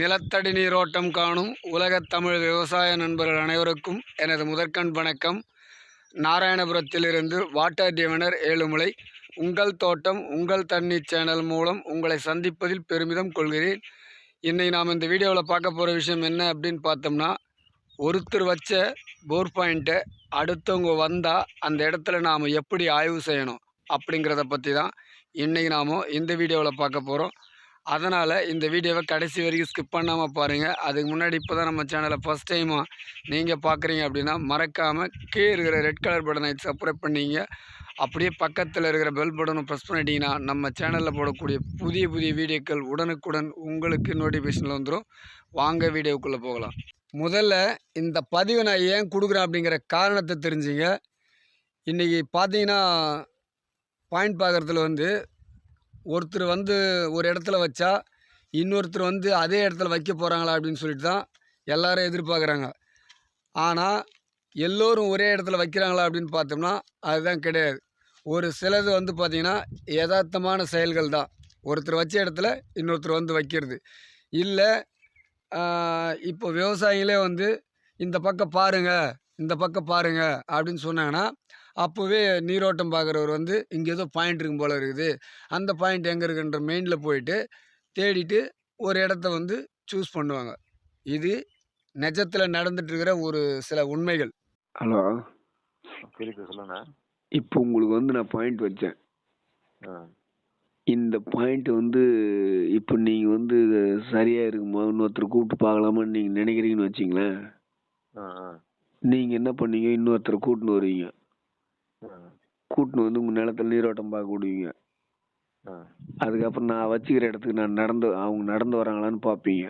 நிலத்தடி நீரோட்டம் காணும் உலகத் தமிழ் விவசாய நண்பர்கள் அனைவருக்கும் எனது முதற்கண் வணக்கம். நாராயணபுரத்திலிருந்து வாட்டர் டிவனர் ஏழுமலை. உங்கள் தோட்டம் உங்கள் தண்ணீர் சேனல் மூலம் உங்களை சந்திப்பதில் பெருமிதம் கொள்கிறேன். இன்னைக்கு நாம் இந்த வீடியோவில் பார்க்க போகிற விஷயம் என்ன அப்படின்னு பார்த்தோம்னா ஒருத்தர் வச்ச போர் பாயிண்ட்டை அடுத்தவங்க வந்தால் அந்த இடத்துல நாம் எப்படி ஆய்வு செய்யணும் அப்படிங்கிறத பற்றி தான் இன்றைக்கி நாம் இந்த வீடியோவில் பார்க்க போகிறோம். அதனால் இந்த வீடியோவை கடைசி வரைக்கும் ஸ்கிப் பண்ணாமல் பாருங்கள் அதுக்கு முன்னாடி இப்போ தான் நம்ம சேனலை ஃபஸ்ட் டைமாக நீங்கள் பார்க்குறீங்க அப்படின்னா மறக்காமல் கீழே இருக்கிற ரெட் கலர் பட்டனை சப்ஸ்கிரைப் பண்ணிங்க. அப்படியே பக்கத்தில் இருக்கிற பெல் பட்டனை ப்ரெஸ் பண்ணிட்டீங்கன்னா நம்ம சேனலில் போடக்கூடிய புதிய புதிய வீடியோக்கள் உடனுக்குடன் உங்களுக்கு நோட்டிஃபிகேஷனில் வந்துடும் வாங்க வீடியோக்குள்ளே போகலாம். முதல்ல இந்த பதிவை நான் ஏன் கொடுக்குறேன் அப்படிங்கிற காரணத்தை தெரிஞ்சுங்க. இன்றைக்கி பார்த்தீங்கன்னா பாயிண்ட் பார்க்குறதுல வந்து ஒருத்தர் வந்து ஒரு இடத்துல வச்சா இன்னொருத்தர் வந்து அதே இடத்துல வைக்க போகிறாங்களா அப்படின்னு சொல்லிட்டு தான் எல்லாரும் எதிர்பார்க்குறாங்க. ஆனால் எல்லோரும் ஒரே இடத்துல வைக்கிறாங்களா அப்படின்னு பார்த்தோம்னா அதுதான் கிடையாது. ஒரு சிலது வந்து பார்த்திங்கன்னா யதார்த்தமான செயல்கள் தான். ஒருத்தர் வச்ச இடத்துல இன்னொருத்தர் வந்து வைக்கிறது. இல்லை இப்போ விவசாயிகளே வந்து இந்த பக்கம் பாருங்கள் இந்த பக்கம் பாருங்கள் அப்படின்னு சொன்னாங்கன்னா அப்போவே நீரோட்டம் பார்க்குறவர் வந்து இங்கே ஏதோ பாயிண்ட் இருக்கும் போல் இருக்குது. அந்த பாயிண்ட் எங்கே இருக்குன்ற மெயினில் போயிட்டு தேடிட்டு ஒரு இடத்த வந்து சூஸ் பண்ணுவாங்க. இது நிஜத்தில் நடந்துட்டு இருக்கிற ஒரு சில உண்மைகள். ஹலோ கேக்குது சொல்லுங்க. இப்போ உங்களுக்கு வந்து நான் பாயிண்ட் வச்சேன். ஆ. இந்த பாயிண்ட் வந்து இப்போ நீங்கள் வந்து சரியாக இருக்குமா? இன்னொருத்தர் கூப்பிட்டு பார்க்கலாமான்னு நீங்கள் நினைக்கிறீங்கன்னு வச்சிங்களேன். ஆ ஆ. நீங்கள் என்ன பண்ணீங்க? இன்னொருத்தரை கூட்டின்னு வருவீங்க. கூட்டின்னு வந்து உங்கள் நிலத்துல நீரோட்டம் பார்க்க விடுவீங்க. அதுக்கப்புறம் நான் வச்சுக்கிற இடத்துக்கு நான் நடந்து அவங்க நடந்து வராங்களான்னு பார்ப்பீங்க.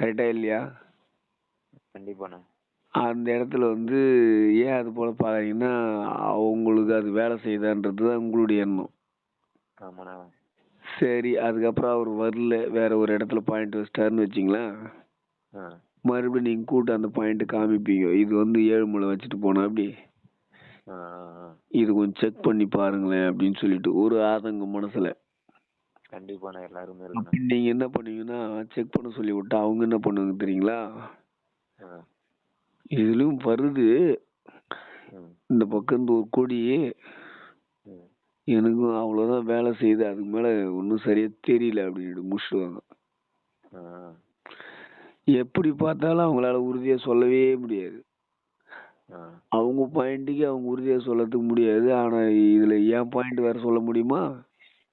கரெக்டாக இல்லையா? கண்டிப்பாண்ணே. அந்த இடத்துல வந்து ஏன் அது போல் பார்க்குறீங்கன்னா அவங்களுக்கு அது வேலை செய்யுதான்றது தான் உங்களுடைய எண்ணம். ஆமாண்ணா. சரி அதுக்கப்புறம் அவர் வரல வேற ஒரு இடத்துல பாயிண்ட் வச்சிட்டாருன்னு வச்சிங்களேன். மறுபடியும் நீங்கள் கூட்டு அந்த பாயிண்ட் காமிப்பீங்க. இது வந்து ஏழுமலை வச்சுட்டு போனா அப்படி. இது கொஞ்சம் செக் பண்ணி பாருங்களேன் அப்படின்னு சொல்லிட்டு ஒரு ஆதங்கம் மனசுல. கண்டிப்பாண்ணே எல்லாருமே அப்படி இருக்குண்ணே நீங்க என்ன பண்ணுவீங்கன்னா செக் பண்ண சொல்லி விட்டா அவங்க என்ன பண்ணுவாங்க தெரியுங்களா? இதுலயும் வருது. இந்த பக்கம் இருந்து ஒரு கொடி எனக்கும் அவ்வளோதான் வேலை செய்யுது. அதுக்கு மேல ஒன்றும் சரியா தெரியல அப்படின்னு முடிச்சுடுவாங்க. எப்படி பார்த்தாலும் அவங்களால உறுதியா சொல்லவே முடியாது. அவங்க பாயிண்ட்டுக்கு அவங்க உறுதியா சொல்லறதுக்கு முடியாது. ஆனா இதுல என் பாயிண்ட் வேற சொல்ல முடியுமா?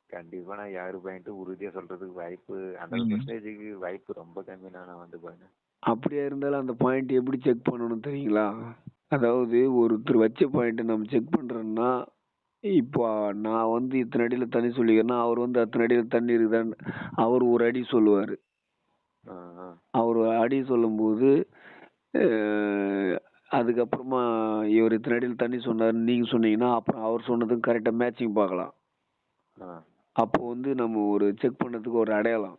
கண்டிப்பா நான் யாரு பாயிண்ட் உறுதியா சொல்றதுக்கு வாய்ப்பு ஹண்ட்ரட் பர்சன்டேஜுக்கு வாய்ப்பு ரொம்ப கம்மிண்ணா நான் வந்து பாருங்க அப்படியா இருந்தாலும் அந்த பாயிண்ட் எப்படி செக் பண்ணணும் தெரியுங்களா? அதாவது ஒருத்தர் வச்ச பாயிண்ட்டை நம்ம செக் பண்றோம்னா இப்போ நான் வந்து இத்தனை அடியில் தண்ணி சொல்லிக்கிறேன்னா அவர் வந்து அத்தனை அடியில் தண்ணி இருக்குதான்னு அவர் ஒரு அடி சொல்லுவார். அவர் அடி சொல்லும்போது அதுக்கப்புறமா இவர் இத்தனை அடியில் தண்ணி சொன்னாருன்னு நீங்கள் சொன்னீங்கன்னா அப்புறம் அவர் சொன்னதுக்கு கரெக்டாக மேட்சிங் பார்க்கலாம். அப்போ வந்து நம்ம ஒரு செக் பண்ணதுக்கு ஒரு அடையாளம்.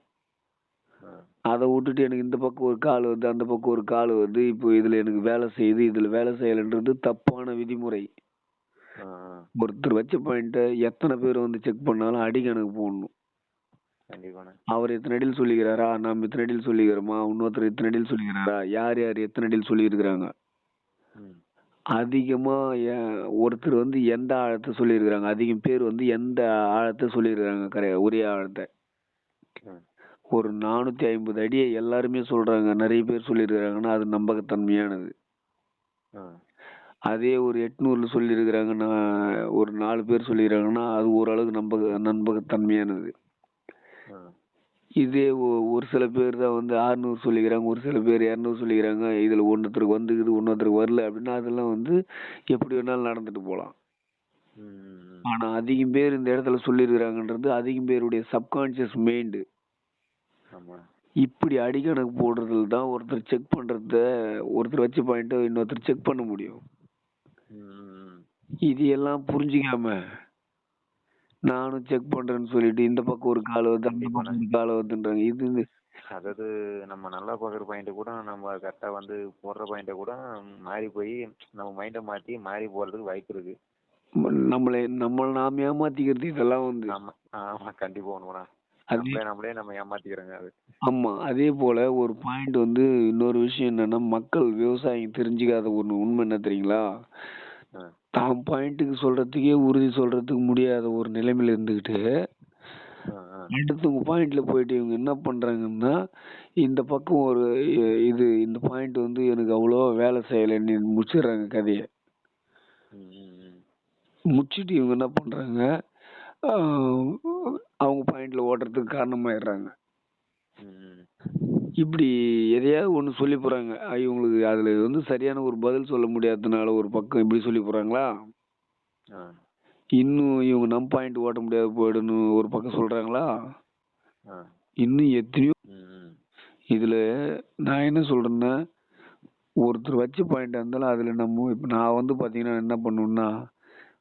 அதை விட்டுட்டு எனக்கு இந்த பக்கம் ஒரு கால் வருது அந்த பக்கம் ஒரு கால் வருது. இப்போ இதில் எனக்கு வேலை செய்யுது இதில் வேலை செய்யலைன்றது தப்பான விதிமுறை. ஒருத்தர் வச்ச பாயிண்ட்டை எத்தனை பேர் வந்து செக் பண்ணாலும் அடி கணக்கு போடணும் அவர் இத்தனை அடியில் சொல்லிக்கிறாரா? நம்ம இத்தனை அடியில் சொல்லிக்கிறோமா? இன்னொருத்தர் இத்தனை அடியில் சொல்லிக்கிறாரா? யார் யார் எத்தனை அடியில் சொல்லியிருக்கிறாங்க? அதிகமாக ஒருத்தர் வந்து எந்த ஆழத்தை சொல்லியிருக்கிறாங்க? அதிகம் பேர் வந்து எந்த ஆழத்தை சொல்லியிருக்கிறாங்க? கரை ஒரே ஆழத்தை. ஒரு நானூற்றி ஐம்பது அடியை எல்லாருமே சொல்கிறாங்க நிறைய பேர் சொல்லியிருக்கிறாங்கன்னா அது நம்பகத்தன்மையானது. அதே ஒரு எட்நூறில் சொல்லியிருக்கிறாங்கன்னா ஒரு நாலு பேர் சொல்லியிருக்காங்கன்னா அது ஓரளவுக்கு நம்பக நம்பகத்தன்மையானது. இதே ஒ- ஒரு சில பேர் தான் வந்து அறுநூறு சொல்லிக்கிறாங்க ஒரு சில பேர் இரநூறு சொல்லிக்கிறாங்க இதில் ஒன்றுத்தருக்கு வந்துக்குது ஒன்றுத்தருக்கு வரல அப்படின்னா அதெல்லாம் வந்து எப்படி வேணாலும் நடந்துட்டு போகலாம். ஆனால் அதிகம் பேர் இந்த இடத்துல சொல்லியிருக்கிறாங்கன்றது அதிகம் பேருடைய சப்கான்ஷியஸ் மைண்டு இப்படி அடிக்கணக்கு போடுறதுல தான் ஒருத்தர் செக் பண்ணுறத ஒருத்தர் வச்ச பாயிண்ட்டை இன்னொருத்தர் செக் பண்ண முடியும். இது எல்லாம் புரிஞ்சிக்காம நானும் செக் பண்றேன்னு சொல்லிட்டு இந்த பக்கம் ஒரு கால் வருது அந்த பக்கம் ஒரு கால் வருதுன்றாங்க. இது இது. அதாவது நம்ம நல்லா பார்க்குற பாயிண்ட்டை கூட நம்ம கரெக்டாக வந்து போடுற பாயிண்ட்டை கூட மாறி போய் நம்ம மைண்டை மாற்றி மாறி போகிறதுக்கு வாய்ப்பு இருக்கு. நம்மளை நம்மளை நாம ஏமாத்திக்கிறது இதெல்லாம் வந்து. ஆமாம் ஆமாம் கண்டிப்பாக ஒன்றுண்ணா அதே நம்மளே நம்ம ஏமாத்திக்கிறோங்க அது. ஆமா அதே போல ஒரு பாயிண்ட் வந்து இன்னொரு விஷயம் என்னன்னா மக்கள் விவசாயம் தெரிஞ்சுக்காத ஒண்ணு உண்மை என்ன தெரியுங்களா? தான் பாயிண்ட்டுக்கு சொல்றதுக்கே உறுதி சொல்றதுக்கு முடியாத ஒரு நிலைமையில இருந்துகிட்டு அடுத்தவங்க பாயிண்ட்ல போயிட்டு இவங்க என்ன பண்றாங்கன்னா இந்த பக்கம் ஒரு இ- இது இந்த பாயிண்ட் வந்து எனக்கு அவ்வளோ வேலை செய்யலைன்னு முடிச்சிடுறாங்க கதையை. முடிச்சிட்டு இவங்க என்ன பண்றாங்க ஆஹ் அவங்க பாயிண்ட்ல ஓட்டுறதுக்கு காரணமாயிடுறாங்க. இப்படி எதையாவது ஒண்ணு சொல்லி போறாங்க. அஹ் இவங்களுக்கு அதுல வந்து சரியான ஒரு பதில் சொல்ல முடியாததுனால ஒரு பக்கம் இப்படி சொல்லி போறாங்களா? ஆ. இன்னும் இவங்க நம் பாயிண்ட் ஓட்ட முடியாது போயிடுன்னு ஒரு பக்கம் சொல்றாங்களா? ஆ. இன்னும் எத்தனையோ இதுல நான் என்ன சொல்றேன்னா ஒருத்தர் வச்ச பாயிண்ட் இருந்தாலும் அதுல நம்ம இப்ப நான் வந்து பாத்தீங்கன்னா என்ன பண்ணுவேன்னா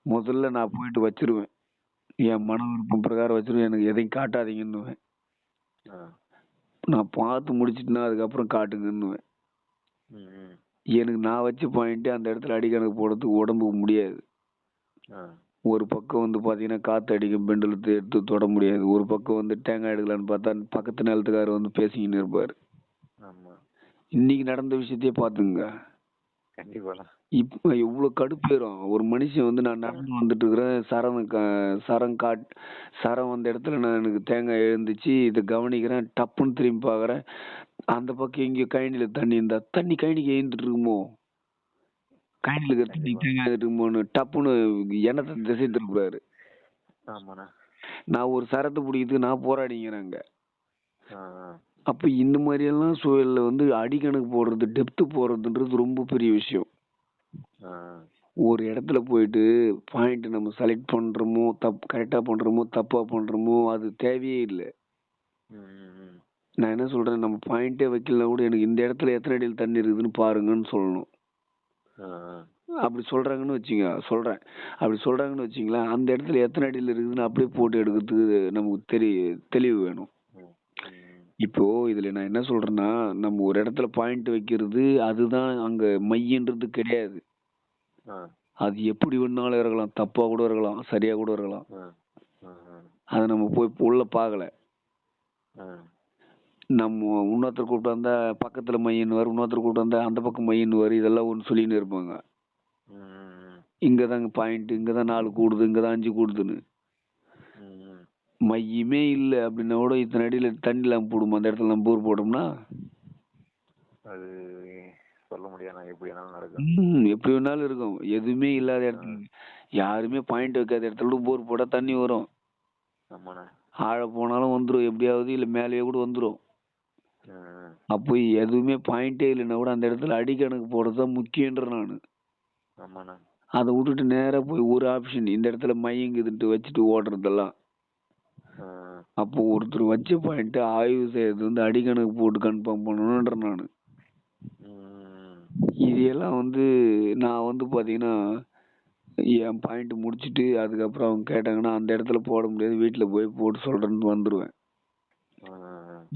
முதல்ல நான் போயிட்டு வச்சிருவேன். என் மன விருப்பம் பிரகாரம் வச்சிருவேன். எனக்கு எதையும் காட்டாதீங்கன்னுவேன். நான் பார்த்து முடிச்சிட்டுனா அதுக்கப்புறம் காட்டுங்கன்னுவேன் எனக்கு நான் வச்ச பாயிண்ட் அந்த இடத்துல அடிக்கணக்கு போடுறதுக்கு உடம்புக்கு முடியாது. ஒரு பக்கம் வந்து பாத்தீங்கன்னா காத்து அடிக்கும் பெண்டலத்தை எடுத்து தொட முடியாது. ஒரு பக்கம் வந்து தேங்காய் எடுக்கலான்னு பார்த்தா பக்கத்து நிலத்துக்காரர் வந்து பேசிக்கின்னு இருப்பாரு. இன்னைக்கு நடந்த விஷயத்தையே பாத்துங்க கண்டிப்பாண்ணா இப்ப எவ்வளவு கடுப்பேறும் ஒரு மனுஷன் வந்து நான் நடந்து வந்துட்டு இருக்கிறேன் சரம் கா- சரம் காட் சரம் வந்த இடத்துல நான் எனக்கு தேங்காய் எழுந்துச்சு. இதை கவனிக்கிறேன். டப்புன்னு திரும்பி பார்க்கறேன். அந்த பக்கம் எங்கேயோ கழனில தண்ணி இருந்தா தண்ணி கழனிக்கு எழுந்துட்டு இருக்குமோ கழனில இருக்கிற தண்ணி தேங்காய் எழுந்துட்டு இருக்குமோன்னு டப்புன்னு எண்ணத்தை திசை திருப்புறாரு ஆமாண்ணா. நான் ஒரு சரத்தை பிடிக்கிறதுக்கு நான் போராடிங்கிறேங்க ஆ ஆ. அப்ப இந்த மாதிரி எல்லாம் சூழல்ல வந்து அடிக்கணக்கு போடுறது டெப்த் போடுறதுன்றது ரொம்ப பெரிய விஷயம். ஒரு இடத்துல போயிட்டு பாயிண்ட் நம்ம செலக்ட் பண்றோமோ தப்பு கரெக்டா பண்றோமோ தப்பா பண்றோமோ அது தேவையே இல்லை. நான் என்ன சொல்றேன் நம்ம பாயிண்டே வைக்கலனா கூட எனக்கு இந்த இடத்துல எத்தனை அடியில் தண்ணி இருக்குதுன்னு பாருங்கன்னு சொல்லணும். அப்படி சொல்றாங்கன்னு வச்சுங்க சொல்றேன். அப்படி சொல்றாங்கன்னு வச்சுங்களேன் அந்த இடத்துல எத்தனை அடியில் இருக்குதுன்னு அப்படியே போட்டு எடுக்கிறதுக்கு நமக்கு தெரி தெளிவு வேணும். ம் ம் இப்போ இதுல நான் என்ன சொல்றேன்னா நம்ம ஒரு இடத்துல பாயிண்ட் வைக்கிறது அதுதான் அங்க மையன்றது கிடையாது. அது எப்படி வேணாலும் இருக்கலாம். தப்பா கூட இருக்கலாம். சரியா கூட இருக்கலாம். அதை நம்ம போய் உள்ள பார்க்கல நம்ம இன்னொருத்தர் கூப்பிட்டு வந்தா பக்கத்துல மையன்னு வரும் இன்னொருத்தர் கூப்பிட்டு வந்தா அந்த பக்கம் மையன்னு வரும் இதெல்லாம் ஒன்று சொல்லின்னு இருப்பாங்க. ம் ம் இங்கதாங்க பாயிண்ட் இங்கதான் நாலு கூடுது இங்கதான் அஞ்சு கூடுதுன்னு. மையமே இல்லை அப்படின்னா கூட இத்தனை அடியில தண்ணி இல்லாம போடுமா? அந்த இடத்துல நம்ம போர் போட்டோம்னா? அது சொல்ல முடியாது. எப்படி வேணாலும் நடக்கும். எப்படி வேணாலும் இருக்கும். எதுவுமே இல்லாத இடத்துல யாருமே பாயிண்ட் வைக்காத இடத்துல போர் போட்டா தண்ணி வரும். ஆழ போனாலும் வந்துரும். எப்படியாவது இல்ல மேலேயே கூட ஆ. அப்போ எதுவுமே பாயிண்டே இல்லைன்னா கூட அந்த இடத்துல அடிக்கணக்கு போடுறது தான் முக்கியன்ற நான். அதை விட்டுட்டு நேரா போய் ஒரு ஆப்ஷன் இந்த இடத்துல மையங்குதுன்ட்டு வச்சுட்டு ஓடுறதெல்லாம். அப்போ ஒருத்தர் வச்ச பாயிண்ட் ஆய்வு செய்யறது வந்து அடிக்கணக்கு போட்டு கன்ஃபார்ம் பண்ணணுன்ற நான். இது எல்லாம் வந்து நான் வந்து பாத்தீங்கன்னா என் பாயிண்ட் முடிச்சிட்டு அதுக்கப்புறம் அவங்க கேட்டாங்கன்னா அந்த இடத்துல போட முடியாது வீட்டில் போய் போட்டு சொல்றேன்னு வந்துடுவேன்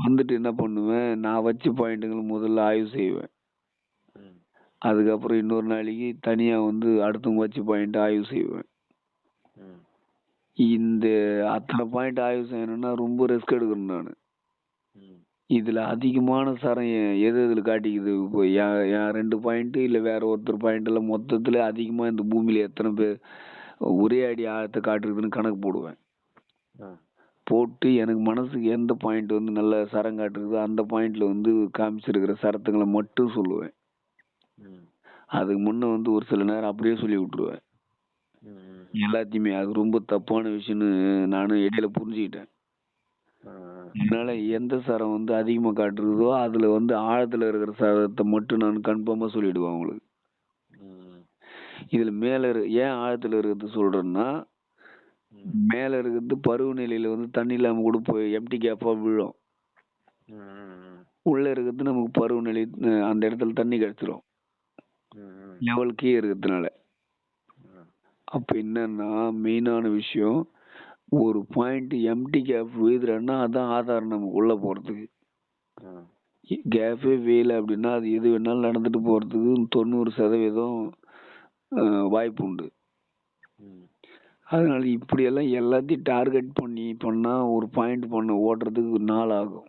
வந்துட்டு என்ன பண்ணுவேன் நான் வச்ச பாயிண்ட்டுங்களை முதல்ல ஆய்வு செய்வேன். அதுக்கப்புறம் இன்னொரு நாளைக்கு தனியா வந்து அடுத்தவங்க வச்ச பாயிண்ட் ஆய்வு செய்வேன். இந்த அத்தனை பாயிண்ட் ஆய்வு செய்யணும்னா ரொம்ப ரிஸ்க் எடுக்கணும் நான். இதுல அதிகமான சரம் எது எதுல காட்டிக்குது? இப்போ என் என் ரெண்டு பாயிண்ட் இல்ல வேற ஒருத்தர் பாயிண்ட் இல்ல மொத்தத்துல அதிகமா இந்த பூமியில எத்தனை பேர் ஒரே அடி ஆழத்தை காட்டுறதுன்னு கணக்கு போடுவேன். போட்டு எனக்கு மனசுக்கு எந்த பாயிண்ட் வந்து நல்ல சரம் காட்டுறதோ அந்த பாயிண்ட்ல வந்து காமிச்சிருக்கிற சரத்துங்களை மட்டும் சொல்லுவேன். அதுக்கு முன்ன வந்து ஒரு சில நேரம் அப்படியே சொல்லி ம். எல்லாத்தையுமே. அது ரொம்ப தப்பான விஷயம்னு நானும் இடையில புரிஞ்சுக்கிட்டேன். அதனால எந்த சரம் வந்து அதிகமா காட்டுறதோ அதுல வந்து ஆழத்துல இருக்கிற சரத்தை மட்டும் நான் கன்ஃபார்மா சொல்லிடுவேன் அவங்களுக்கு இதுல மேல இரு ஏன் ஆழத்துல இருக்கிறது சொல்றேன்னா மேல இருக்கிறது பருவநிலையில வந்து தண்ணி இல்லாம கூட போய் எம்டி கேப்பா விழும். உள்ள இருக்கிறது நமக்கு பருவநிலை அந்த இடத்துல தண்ணி கிடைச்சிரும். லெவல் கீழே இருக்கிறதுனால. அப்ப என்னன்னா மெயினான விஷயம் ஒரு பாயிண்ட் எம்டி கேப் விழுதுறன்னா அதான் ஆதாரம் நமக்கு உள்ள போறதுக்கு. ம் கேப்பே வேலை அப்படின்னா அது எது வேணாலும் நடந்துட்டு போறதுக்கு தொண்ணூறு சதவீதம் வாய்ப்பு உண்டு. அதனால இப்படியெல்லாம் எல்லாத்தையும் டார்கெட் பண்ணி பண்ணால் ஒரு பாயிண்ட் பண்ண ஓடுறதுக்கு நாள் ஆகும்.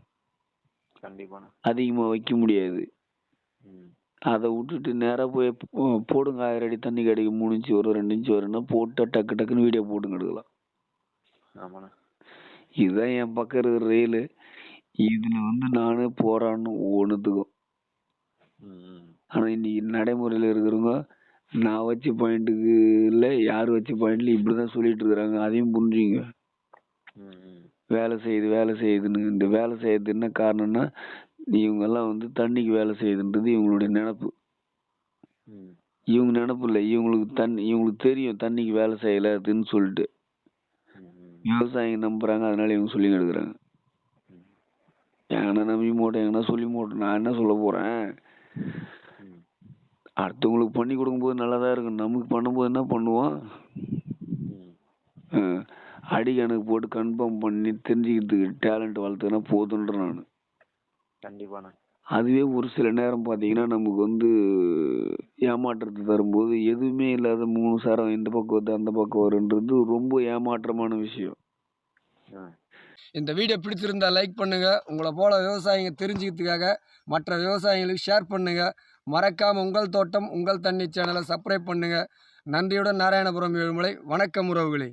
கண்டிப்பாண்ணா. அதிகமாக வைக்க முடியாது. அதை விட்டுட்டு நேராக போய் போடுங்க ஆயிரம் அடி தண்ணி கிடைக்கும் மூணு இன்ச்சு வரும் ரெண்டு இன்ச்சு வரும்னா போட்டால் டக்கு டக்குன்னு வீடியோ போட்டுங்க எடுக்கலாம். ஆமாண்ணா. இதுதான் என் பக்கம் இருக்கிற ரயிலு இதில் வந்து நானே போராடணும் ஒவ்வொன்றுத்துக்கும் ம் ஆனால் இன்னைக்கு நடைமுறையில் இருக்கிறவங்க நான் வச்ச பாயிண்ட்டுக்கு இல்லை யார் வச்ச பாயிண்ட்ல இப்படி தான் சொல்லிட்டு இருக்கிறாங்க. அதையும் புரிஞ்சுங்க. வேலை செய்யுது வேலை செய்யுதுன்னு. இந்த வேலை செய்யறது என்ன காரணம்னா இவங்கெல்லாம் வந்து தண்ணிக்கு வேலை செய்யுதுன்றது இவங்களுடைய நினப்பு. இவங்க நினப்பு இல்லை. இவங்களுக்கு தண்ணி இவங்களுக்கு தெரியும் தண்ணிக்கு வேலை செய்யலாதுன்னு சொல்லிட்டு. விவசாயிங்க நம்புறாங்க அதனால இவங்க சொல்லி எடுக்கிறாங்க ம் எங்கன்னா நம்பி மூட்டை எங்கன்னா சொல்லி மூட்டை நான் என்ன சொல்ல போறேன்? அடுத்தவங்களுக்கு பண்ணி கொடுக்கும்போது நல்லா தான் இருக்கும். நமக்கு பண்ணும்போது என்ன பண்ணுவோம்? அடி கணக்கு போட்டு கன்ஃபார்ம் பண்ணி தெரிஞ்சுக்கிறதுக்கு டேலண்ட் வளர்த்துனா போதுன்றேன் நான். கண்டிப்பாண்ணா அதுவே ஒரு சில நேரம் பார்த்தீங்கன்னா நமக்கு வந்து ஏமாற்றத்தை தரும்போது எதுவுமே இல்லாத மூணு சாரம் இந்த பக்கம் வருது அந்த பக்கம் வருன்றது ரொம்ப ஏமாற்றமான விஷயம். இந்த வீடியோ பிடிச்சிருந்தா லைக் பண்ணுங்கள் உங்களை போல விவசாயிங்க தெரிஞ்சுக்கிறதுக்காக மற்ற விவசாயிகளுக்கு ஷேர் பண்ணுங்கள் மறக்காமல் உங்கள் தோட்டம் உங்கள் தண்ணி சேனலை சப்ஸ்கிரைப் பண்ணுங்கள் நன்றியுடன் நாராயணபுரம் ஏழுமலை வணக்கம் உறவுகளே.